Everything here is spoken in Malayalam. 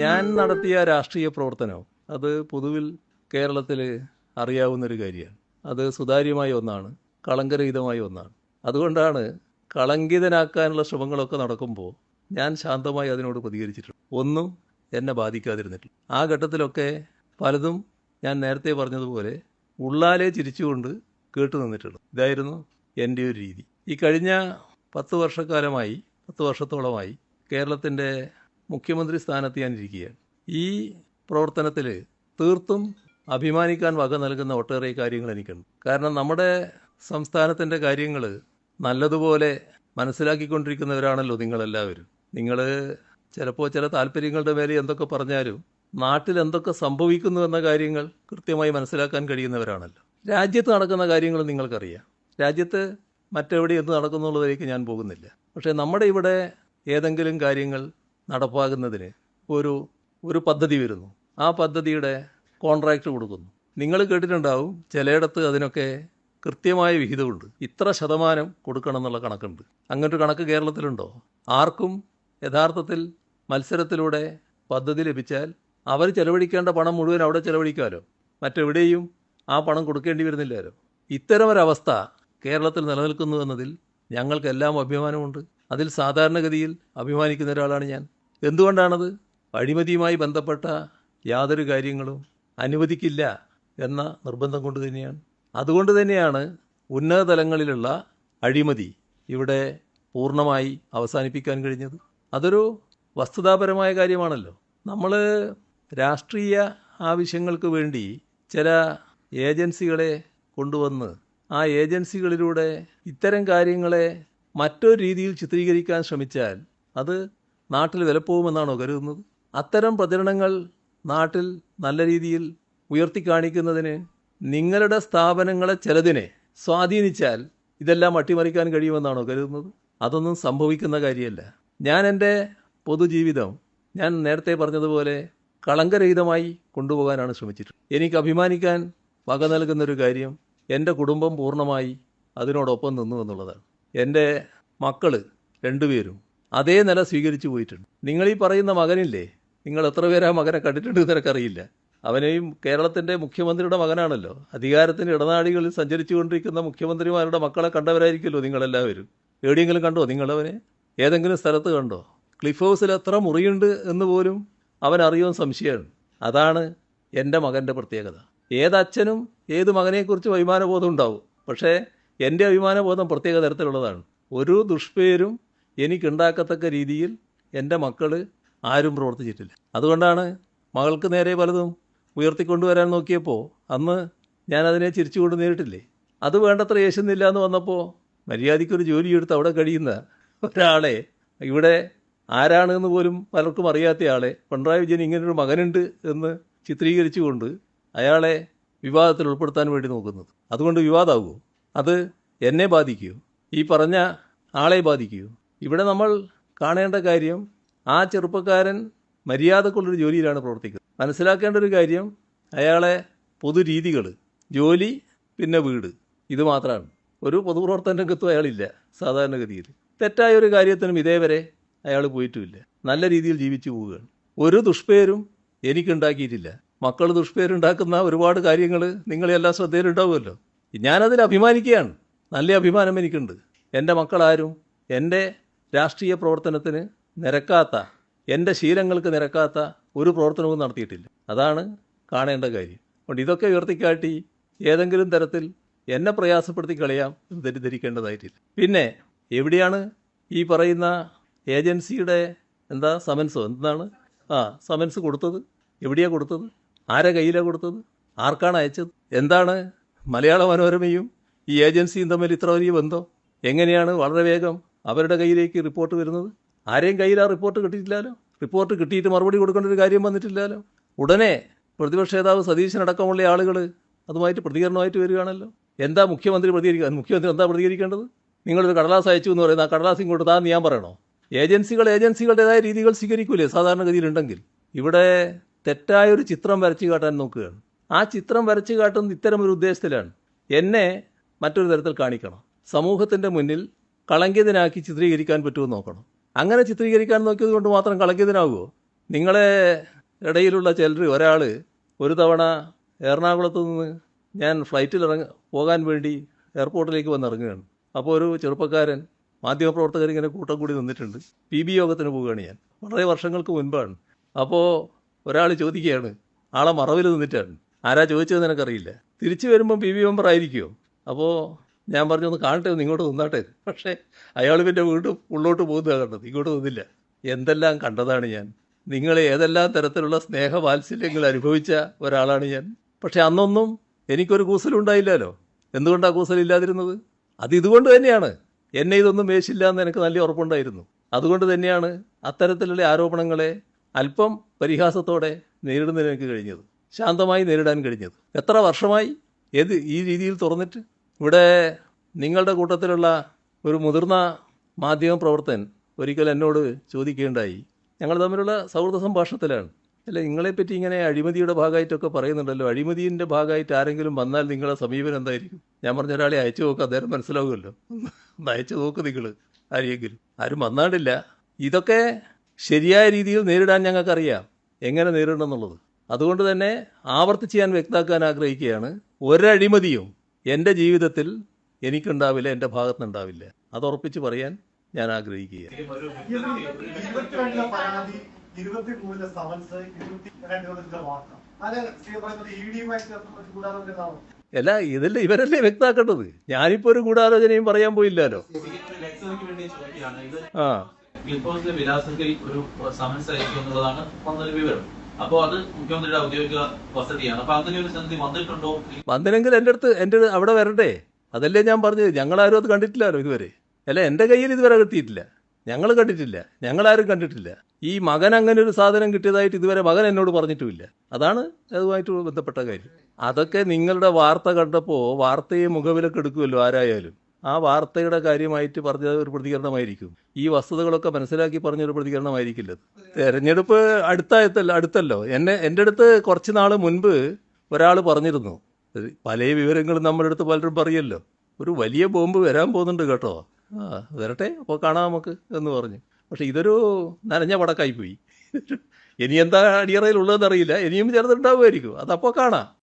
ഞാൻ നടത്തിയ രാഷ്ട്രീയ പ്രവർത്തനം അത് പൊതുവിൽ കേരളത്തിൽ അറിയാവുന്നൊരു കാര്യമാണ്. അത് സുതാര്യമായ ഒന്നാണ് കളങ്കരഹിതമായ ഒന്നാണ്. അതുകൊണ്ടാണ് കളങ്കിതനാക്കാനുള്ള ശ്രമങ്ങളൊക്കെ നടക്കുമ്പോൾ ഞാൻ ശാന്തമായി അതിനോട് പ്രതികരിച്ചിട്ടുണ്ട്. ഒന്നും എന്നെ ബാധിക്കാതിരുന്നിട്ടില്ല. ആ ഘട്ടത്തിലൊക്കെ പലതും ഞാൻ നേരത്തെ പറഞ്ഞതുപോലെ ഉള്ളാലെ ചിരിച്ചുകൊണ്ട് കേട്ടു നിന്നിട്ടുള്ളൂ ഇതായിരുന്നു എന്റെ ഒരു രീതി. ഈ കഴിഞ്ഞ പത്ത് വർഷക്കാലമായി പത്ത് വർഷത്തോളമായി കേരളത്തിന്റെ മുഖ്യമന്ത്രി സ്ഥാനത്ത് ഞാൻ ഇരിക്കുകയാണ് ഈ പ്രവർത്തനത്തിൽ തീർത്തും അഭിമാനിക്കാൻ വക നൽകുന്ന ഒട്ടേറെ കാര്യങ്ങൾ എനിക്കുണ്ട്. കാരണം നമ്മുടെ സംസ്ഥാനത്തിന്റെ കാര്യങ്ങൾ നല്ലതുപോലെ മനസ്സിലാക്കിക്കൊണ്ടിരിക്കുന്നവരാണല്ലോ നിങ്ങളെല്ലാവരും. നിങ്ങൾ ചിലപ്പോൾ ചില താല്പര്യങ്ങളുടെ മേലെ എന്തൊക്കെ പറഞ്ഞാലും നാട്ടിൽ എന്തൊക്കെ സംഭവിക്കുന്നു എന്ന കാര്യങ്ങൾ കൃത്യമായി മനസ്സിലാക്കാൻ കഴിയുന്നവരാണല്ലോ. രാജ്യത്ത് നടക്കുന്ന കാര്യങ്ങൾ നിങ്ങൾക്കറിയാം. രാജ്യത്ത് മറ്റെവിടെ എന്ത് നടക്കുന്നുള്ളതിലേക്ക് ഞാൻ പോകുന്നില്ല. പക്ഷേ നമ്മുടെ ഇവിടെ ഏതെങ്കിലും കാര്യങ്ങൾ നടപ്പാകുന്നതിന് ഒരു ഒരു പദ്ധതി വരുന്നു. ആ പദ്ധതിയുടെ കോൺട്രാക്റ്റ് കൊടുക്കുന്നു. നിങ്ങൾ കേട്ടിട്ടുണ്ടാവും ചിലയിടത്ത് അതിനൊക്കെ കൃത്യമായ വിഹിതമുണ്ട്. ഇത്ര ശതമാനം കൊടുക്കണം എന്നുള്ള കണക്കുണ്ട്. അങ്ങനൊരു കണക്ക് കേരളത്തിലുണ്ടോ? ആർക്കും യഥാർത്ഥത്തിൽ മത്സരത്തിലൂടെ പദ്ധതി ലഭിച്ചാൽ അവർ ചെലവഴിക്കേണ്ട പണം മുഴുവൻ അവിടെ ചെലവഴിക്കാമല്ലോ മറ്റെവിടെയും ആ പണം കൊടുക്കേണ്ടി വരുന്നില്ലല്ലോ. ഇത്തരമൊരവസ്ഥ കേരളത്തിൽ നിലനിൽക്കുന്നു എന്നതിൽ ഞങ്ങൾക്കെല്ലാം അഭിമാനമുണ്ട്. അതിൽ സാധാരണഗതിയിൽ അഭിമാനിക്കുന്ന ഒരാളാണ് ഞാൻ. എന്തുകൊണ്ടാണത്? അഴിമതിയുമായി ബന്ധപ്പെട്ട യാതൊരു കാര്യങ്ങളും അനുവദിക്കില്ല എന്ന നിർബന്ധം കൊണ്ട് തന്നെയാണ്. അതുകൊണ്ട് തന്നെയാണ് ഉന്നത തലങ്ങളിലുള്ള അഴിമതി ഇവിടെ പൂർണമായി അവസാനിപ്പിക്കാൻ കഴിഞ്ഞത്. അതൊരു വസ്തുതാപരമായ കാര്യമാണല്ലോ. നമ്മൾ രാഷ്ട്രീയ ആവശ്യങ്ങൾക്ക് വേണ്ടി ചില ഏജൻസികളെ കൊണ്ടുവന്ന് ആ ഏജൻസികളിലൂടെ ഇത്തരം കാര്യങ്ങളെ മറ്റൊരു രീതിയിൽ ചിത്രീകരിക്കാൻ ശ്രമിച്ചാൽ അത് നാട്ടിൽ വിലപ്പോകുമെന്നാണോ കരുതുന്നത്? അത്തരം പ്രചരണങ്ങൾ നാട്ടിൽ നല്ല രീതിയിൽ ഉയർത്തി കാണിക്കുന്നതിന് നിങ്ങളുടെ സ്ഥാപനങ്ങളെ ചിലതിനെ സ്വാധീനിച്ചാൽ ഇതെല്ലാം അട്ടിമറിക്കാൻ കഴിയുമെന്നാണോ കരുതുന്നത്? അതൊന്നും സംഭവിക്കുന്ന കാര്യമല്ല. ഞാൻ എന്റെ പൊതുജീവിതം ഞാൻ നേരത്തെ പറഞ്ഞതുപോലെ കളങ്കരഹിതമായി കൊണ്ടുപോകാനാണ് ശ്രമിച്ചിട്ടുള്ളത്. എനിക്ക് അഭിമാനിക്കാൻ വക നൽകുന്നൊരു കാര്യം എന്റെ കുടുംബം പൂർണമായി അതിനോടൊപ്പം നിന്നു എന്നുള്ളതാണ്. എന്റെ മക്കൾ രണ്ടുപേരും അതേ നില സ്വീകരിച്ചു പോയിട്ടുണ്ട്. നിങ്ങൾ ഈ പറയുന്ന മകനില്ലേ? നിങ്ങൾ എത്ര പേര് ആ മകനെ കണ്ടിട്ടുണ്ട് നിനക്കറിയില്ല. അവനെയും കേരളത്തിന്റെ മുഖ്യമന്ത്രിയുടെ മകനാണല്ലോ. അധികാരത്തിന്റെ ഇടനാഴികളിൽ സഞ്ചരിച്ചു കൊണ്ടിരിക്കുന്ന മുഖ്യമന്ത്രിമാരുടെ മക്കളെ കണ്ടവരായിരിക്കുമല്ലോ നിങ്ങളെല്ലാവരും. എവിടെയെങ്കിലും കണ്ടോ നിങ്ങളവനെ? ഏതെങ്കിലും സ്ഥലത്ത് കണ്ടോ? ക്ലിഫ് ഹൗസിൽ എത്ര മുറിയുണ്ട് എന്ന് പോലും അവൻ അറിയുമെന്ന് സംശയമാണ്. അതാണ് എന്റെ മകന്റെ പ്രത്യേകത. ഏതച്ഛനും ഏത് മകനെക്കുറിച്ച് അഭിമാനബോധം ഉണ്ടാവും. പക്ഷേ എന്റെ അഭിമാനബോധം പ്രത്യേക തരത്തിലുള്ളതാണ്. ഒരു ദുഷ്പേരും എനിക്കുണ്ടാക്കത്തക്ക രീതിയിൽ എന്റെ മക്കൾ ആരും പ്രവർത്തിച്ചിട്ടില്ല. അതുകൊണ്ടാണ് മകൾക്ക് നേരെ പലതും ഉയർത്തിക്കൊണ്ടുവരാൻ നോക്കിയപ്പോൾ അന്ന് ഞാനതിനെ ചിരിച്ചുകൊണ്ട് നേരിട്ടില്ലേ? അത് വേണ്ടത്ര യേശുന്നില്ല എന്ന് വന്നപ്പോൾ മര്യാദയ്ക്കൊരു ജോലിയെടുത്ത് അവിടെ കഴിയുന്ന ഒരാളെ ഇവിടെ ആരാണ് എന്ന് പോലും പലർക്കും അറിയാത്ത ആളെ പിണറായി വിജയൻ ഇങ്ങനൊരു മകനുണ്ട് എന്ന് ചിത്രീകരിച്ചുകൊണ്ട് അയാളെ വിവാദത്തിൽ ഉൾപ്പെടുത്താൻ വേണ്ടി നോക്കുന്നത്. അതുകൊണ്ട് വിവാദമാകുമോ അത് എന്നെ ബാധിക്കുമോ ഈ പറഞ്ഞ ആളെ ബാധിക്കുമോ ഇവിടെ നമ്മൾ കാണേണ്ട കാര്യം ആ ചെറുപ്പക്കാരൻ മര്യാദക്കുള്ളൊരു ജോലിയിലാണ് പ്രവർത്തിക്കുന്നത്. മനസ്സിലാക്കേണ്ട ഒരു കാര്യം അയാളെ പൊതുരീതികൾ ജോലി പിന്നെ വീട് ഇത് മാത്രമാണ്. ഒരു പൊതുപ്രവർത്തന രംഗത്തും അയാളില്ല സാധാരണഗതിയിൽ. തെറ്റായ ഒരു കാര്യത്തിനും ഇതേവരെ അയാൾ പോയിട്ടുമില്ല. നല്ല രീതിയിൽ ജീവിച്ചു പോവുകയാണ്. ഒരു ദുഷ്പേരും എനിക്കുണ്ടാക്കിയിട്ടില്ല. മക്കൾ ദുഷ്പേരുണ്ടാക്കുന്ന ഒരുപാട് കാര്യങ്ങൾ നിങ്ങളെല്ലാം ശ്രദ്ധയിലുണ്ടാവുമല്ലോ. ഞാനതിൽ അഭിമാനിക്കുകയാണ്. നല്ല അഭിമാനം എനിക്കുണ്ട്. എന്റെ മക്കളാരും എന്റെ രാഷ്ട്രീയ പ്രവർത്തനത്തിന് നിരക്കാത്ത എന്റെ ശീലങ്ങൾക്ക് നിരക്കാത്ത ഒരു പ്രവർത്തനവും നടത്തിയിട്ടില്ല. അതാണ് കാണേണ്ട കാര്യം. അതുകൊണ്ട് ഇതൊക്കെ ഉയർത്തിക്കാട്ടി ഏതെങ്കിലും തരത്തിൽ എന്നെ പ്രയാസപ്പെടുത്തി കളയാം എന്ന് തെറ്റിദ്ധരിക്കേണ്ടതായിട്ടില്ല. പിന്നെ എവിടെയാണ് ഈ പറയുന്ന ഏജൻസിയുടെ എന്താ സമൻസോ? എന്താണ്? ആ സമൻസ് കൊടുത്തത്? എവിടെയാണ് കൊടുത്തത്? ആരെ കയ്യിലാണ് കൊടുത്തത്? ആർക്കാണ് അയച്ചത്? എന്താണ് മലയാള മനോരമയും ഈ ഏജൻസിയും തമ്മിൽ ഇത്ര വലിയ ബന്ധം? എങ്ങനെയാണ്? വളരെ വേഗം അവരുടെ കയ്യിലേക്ക് റിപ്പോർട്ട് വരുന്നത്? ആരെയും കയ്യിൽ ആ റിപ്പോർട്ട് കിട്ടിയിട്ടില്ലല്ലോ റിപ്പോർട്ട് കിട്ടിയിട്ട് മറുപടി കൊടുക്കേണ്ട ഒരു കാര്യം വന്നിട്ടില്ലല്ലോ ഉടനെ പ്രതിപക്ഷ നേതാവ് സതീശനടക്കമുള്ള ആളുകൾ അതുമായിട്ട് പ്രതികരണമായിട്ട് വരികയാണല്ലോ. എന്താ മുഖ്യമന്ത്രി പ്രതികരിക്കുക മുഖ്യമന്ത്രി എന്താ പ്രതികരിക്കേണ്ടത്? നിങ്ങളൊരു കടലാസ് അയച്ചു എന്ന് പറയുന്നത് ആ കടലാസ് ഇങ്ങോട്ട് താന്ന് ഞാൻ പറയണോ? ഏജൻസികൾ ഏജൻസികളുടേതായ രീതികൾ സ്വീകരിക്കൂലേ സാധാരണഗതിയിലുണ്ടെങ്കിൽ? ഇവിടെ തെറ്റായൊരു ചിത്രം വരച്ചു കാട്ടാൻ നോക്കുകയാണ്. ആ ചിത്രം വരച്ചു കാട്ടുന്നത് ഇത്തരം ഒരു ഉദ്ദേശത്തിലാണ്. എന്നെ മറ്റൊരു തരത്തിൽ കാണിക്കണം. സമൂഹത്തിന്റെ മുന്നിൽ കളങ്കിതനാക്കി ചിത്രീകരിക്കാൻ പറ്റുമോ നോക്കണം. അങ്ങനെ ചിത്രീകരിക്കാൻ നോക്കിയത് കൊണ്ട് മാത്രം കളങ്കിതനാകുമോ നിങ്ങളെ ഇടയിലുള്ള ചിലർ ഒരാൾ ഒരു തവണ എറണാകുളത്ത് നിന്ന് ഞാൻ ഫ്ലൈറ്റിൽ ഇറങ്ങ പോകാൻ വേണ്ടി എയർപോർട്ടിലേക്ക് വന്നിറങ്ങുകയാണ് അപ്പോൾ ഒരു ചെറുപ്പക്കാരൻ മാധ്യമപ്രവർത്തകർ ഇങ്ങനെ കൂട്ടം കൂടി നിന്നിട്ടുണ്ട്. പി ബി യോഗത്തിന് പോവുകയാണ് ഞാൻ. വളരെ വർഷങ്ങൾക്ക് മുൻപാണ്. അപ്പോൾ ഒരാൾ ചോദിക്കുകയാണ് ആളെ മറവിൽ നിന്നിട്ടാണ്? ആരാ ചോദിച്ചത് നിനക്കറിയില്ല തിരിച്ചു വരുമ്പം പി ബി മെമ്പർ ആയിരിക്കുമോ അപ്പോൾ ഞാൻ പറഞ്ഞു ഒന്ന് കാണട്ടെ ഒന്ന് ഇങ്ങോട്ട് നിന്നാട്ടെ. പക്ഷേ അയാൾ പിന്നെ വീണ്ടും ഉള്ളോട്ട് പോകുന്നതാണ് കണ്ടത്. ഇങ്ങോട്ട് നിന്നില്ല എന്തെല്ലാം കണ്ടതാണ് ഞാൻ. നിങ്ങൾ ഏതെല്ലാം തരത്തിലുള്ള സ്നേഹവാത്സല്യങ്ങൾ അനുഭവിച്ച ഒരാളാണ് ഞാൻ. പക്ഷെ അന്നൊന്നും എനിക്കൊരു കൂസലുണ്ടായില്ലല്ലോ. എന്തുകൊണ്ടാണ് കൂസലില്ലാതിരുന്നത്? അത് ഇതുകൊണ്ട് തന്നെയാണ്. എന്നെ ഇതൊന്നും വേശില്ല എന്ന് എനിക്ക് നല്ല ഉറപ്പുണ്ടായിരുന്നു. അതുകൊണ്ട് തന്നെയാണ് അത്തരത്തിലുള്ള ആരോപണങ്ങളെ അല്പം പരിഹാസത്തോടെ നേരിടുന്നതിന് എനിക്ക് കഴിഞ്ഞത്. ശാന്തമായി നേരിടാൻ കഴിഞ്ഞത്. എത്ര വർഷമായി? ഏത് ഈ രീതിയിൽ തുറന്നിട്ട്? ഇവിടെ നിങ്ങളുടെ കൂട്ടത്തിലുള്ള ഒരു മുതിർന്ന മാധ്യമ പ്രവർത്തകൻ ഒരിക്കൽ എന്നോട് ചോദിക്കുകയുണ്ടായി. ഞങ്ങൾ തമ്മിലുള്ള സൗഹൃദ സംഭാഷണത്തിലാണ്. അല്ല നിങ്ങളെപ്പറ്റി ഇങ്ങനെ അഴിമതിയുടെ ഭാഗമായിട്ടൊക്കെ പറയുന്നുണ്ടല്ലോ. അഴിമതിന്റെ ഭാഗമായിട്ട് ആരെങ്കിലും വന്നാൽ നിങ്ങളുടെ സമീപനം എന്തായിരിക്കും? ഞാൻ പറഞ്ഞ ഒരാളെ അയച്ചു നോക്കുക അദ്ദേഹം മനസ്സിലാവുമല്ലോ. ഒന്ന് അയച്ചു നോക്ക് നിങ്ങൾ ആരെങ്കിലും. ആരും വന്നാണ്ടില്ല. ഇതൊക്കെ ശരിയായ രീതിയിൽ നേരിടാൻ ഞങ്ങൾക്കറിയാം. എങ്ങനെ നേരിടണം എന്നുള്ളത് അതുകൊണ്ട് തന്നെ ആവർത്തിച്ച് ഞാൻ വ്യക്തമാക്കാൻ ആഗ്രഹിക്കുകയാണ്. ഒരഴിമതിയും എന്റെ ജീവിതത്തിൽ എനിക്കുണ്ടാവില്ല എന്റെ ഭാഗത്തുനിന്നുണ്ടാവില്ല. അത് ഉറപ്പിച്ച് പറയാൻ ഞാൻ ആഗ്രഹിക്കുക അല്ല ഇതല്ലേ ഇവരല്ലേ വ്യക്തമാക്കേണ്ടത്? ഞാനിപ്പോൾ ഒരു ഗൂഢാലോചനയും പറയാൻ പോയില്ലല്ലോ. ആ. ബിഗ് ബോസിന്റെ വിലാസത്തിൽ ഒരു സമൻസ് അയക്കും എന്നുള്ളതാണ് വന്നൊരു വിവരം. അപ്പോൾ അത് മുഖ്യമന്ത്രിയുടെ ഔദ്യോഗിക വസതിയാണ്. അപ്പൊ അങ്ങനെ ഒരു സന്ധി വന്നിട്ടുണ്ടോ? വന്നില്ലെങ്കിൽ എന്റെ അടുത്ത് എന്റെ അവിടെ വരണ്ടേ? അതല്ലേ ഞാൻ പറഞ്ഞത്. ആരും അത് കണ്ടിട്ടില്ലല്ലോ ഇതുവരെ. അല്ല എന്റെ കയ്യിൽ ഇതുവരെ കിട്ടിയിട്ടില്ല ഞങ്ങൾ കണ്ടിട്ടില്ല. ഞങ്ങൾ ആരും കണ്ടിട്ടില്ല. ഈ മകൻ അങ്ങനെ ഒരു സാധനം കിട്ടിയതായിട്ട് ഇതുവരെ മകൻ എന്നോട് പറഞ്ഞിട്ടുമില്ല. അതാണ് അതുമായിട്ട് ബന്ധപ്പെട്ട കാര്യം. അതൊക്കെ നിങ്ങളുടെ വാർത്ത കണ്ടപ്പോൾ വാർത്തയെ മുഖവിലൊക്കെ എടുക്കുമല്ലോ ആരായാലും. ആ വാർത്തയുടെ കാര്യമായിട്ട് പറഞ്ഞ ഒരു പ്രതികരണമായിരിക്കും. ഈ വസ്തുതകളൊക്കെ മനസ്സിലാക്കി പറഞ്ഞൊരു പ്രതികരണമായിരിക്കില്ല. അത്. തെരഞ്ഞെടുപ്പ് അടുത്തായത്തല്ല അടുത്തല്ലോ. എന്നെ എന്റെ അടുത്ത് കുറച്ച് നാൾ മുൻപ് ഒരാൾ പറഞ്ഞിരുന്നു. പല വിവരങ്ങളും നമ്മുടെ അടുത്ത് പലരും പറയല്ലോ. ഒരു വലിയ ബോംബ് വരാൻ പോകുന്നുണ്ട് കേട്ടോ. ആ വരട്ടെ അപ്പോൾ കാണാം നമുക്ക് എന്ന് പറഞ്ഞു. പക്ഷെ ഇതൊരു നനഞ്ഞ പടക്കായി പോയി ഇനി എന്താ അടിയറയിലുള്ളതെന്ന് അറിയില്ല. ഇനിയും ചേർന്നുണ്ടാവുമായിരിക്കും അതപ്പോൾ കാണാം.